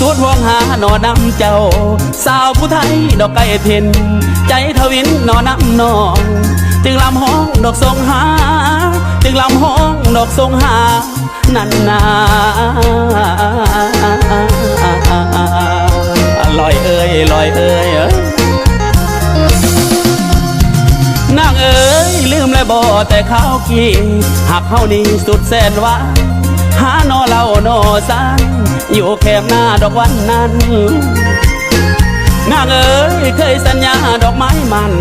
สุดห่วงหาหนอนำเจ้า สาวผู้ไทยดอกไก่เพ็นใจทวินหนอนำนอง จึงลำห้องดอกทรงหา จึงลำห้องดอกทรงหา นันนาลอยเอ้ยลอยเอ้ยนางเอ๋ยลืมแล้วบ่แต่ข้าวกี้หักเฮานี่สุดแสนหวาหาหนอ หล่าหนอซานอยู่แคมหน้าดอกวันนั้นนางเอ๋ยเคยสัญญาดอกไม้มัน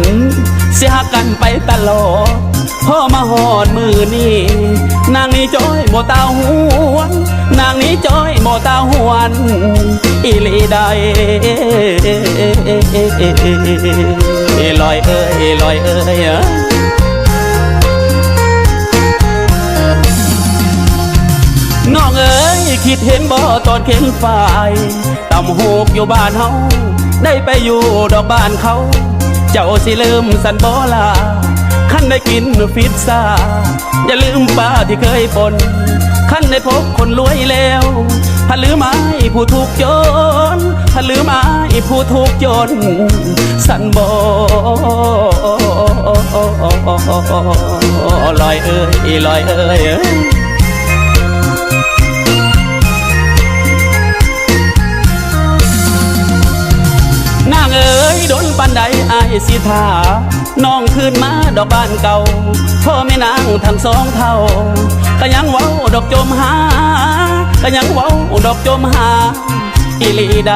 เสียกันไปตลอดพ่อมาหอดมือนี่นางนี้จ้อยบ่ตาหวนนางนี้จ้อยบ่ตาหวนอีลีใดลอยเอ้ยลอยเอ้ย น้องเอ๋ยคิดเห็นบ่ตอนเข็นฝ่ายตำหูกอยู่บ้านเฮาได้ไปอยู่ดอกบ้านเขา เจ้าสิลืมสันบ่ลาขั้นได้กินฟิตซ่าอย่าลืมป้าที่เคยปนขั้นได้พบคนรวยแล้วพลือไม้ผู้ถูกโจรพลือไม้ผู้ถูกโจรสันบ่ลอยเอ้ยลอยเอ้ย สิทาน้องคืนมาดอกบ้านเก่า พ่อแม่นางทั้งสองเท่าก็ยังเว้าดอกจมหาก็ยังเว้าดอกจมหาอีลีใด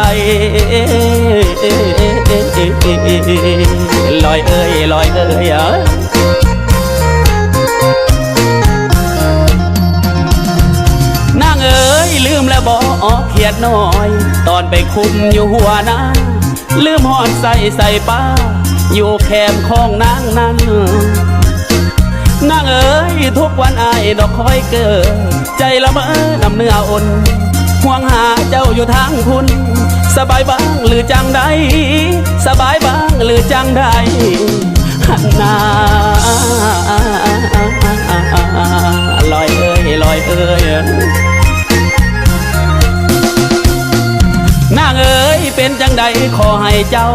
ลอยเอ้ยลอยเอ้ยเอ้ยนางเอ๋ยลืมแล้วบอกเขียดน้อย ตอนไปคุมอยู่หัวนาลืมหอดใส่ใส่ป้า อยู่แคมของนางนั้นนางเอ๋ยทุกวันอายดอกคอยเกิดใจละเมอนำเนื้ออ่อนห่วงหาเจ้าอยู่ทางคุณ สบายบ้างหรือจังใดสบายบ้างหรือจังใดหันนาลอยเอ้ยลอยเอ้ยนางเอ๋ยเป็นจังใดขอให้เจ้า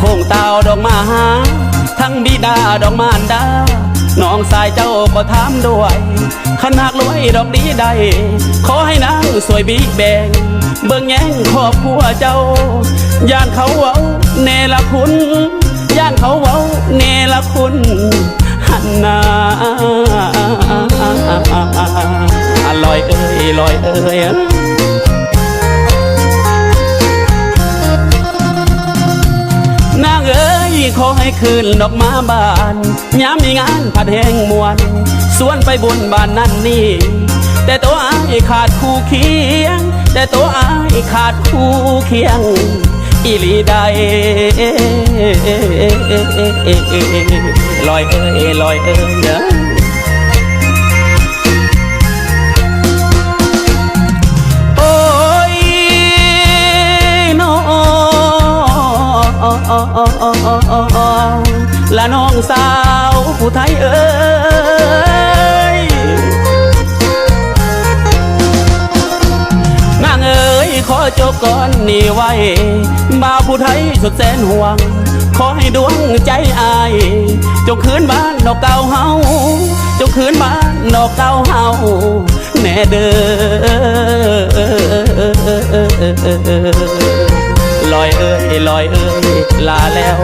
คงเต่าดอกมาหา ทั้งบิดาดอกมารดา น้องสายเจ้าก็ถามด้วยขนาดรวยดอกดีใด ขอให้นางสวยบีแบง เบิ่งแย่งครอบครัวเจ้า ย่านเขาเว้าเนละคุณ ย่านเขาเว้าเนละคุณหันนาลอยเอ้ยลอยเอ้ย ขอให้คืนดอกมาบานยามมีงานผัดแห้งมวนสวนไปบุญบ้านนั่นนี่แต่ตัวอายขาดคู่เคียง แต่ตัวอายขาดคู่เคียงอีลีใดลอยเอ้ยลอยเอ้ยเอ้ และน้องสาวผู้ไทยเอ้ยนางเอ๋ยขอจบก่อนนี่ไว้บ่าวผู้ไทยสุดแสนห่วง ขอให้ดวงใจอายจงคืนบ้านดอกเก่าเฮาจงคืนบ้านดอกเก่าเฮาแน่เด้อ ลอยเอ้ยลอยเอ้ยลาแล้ว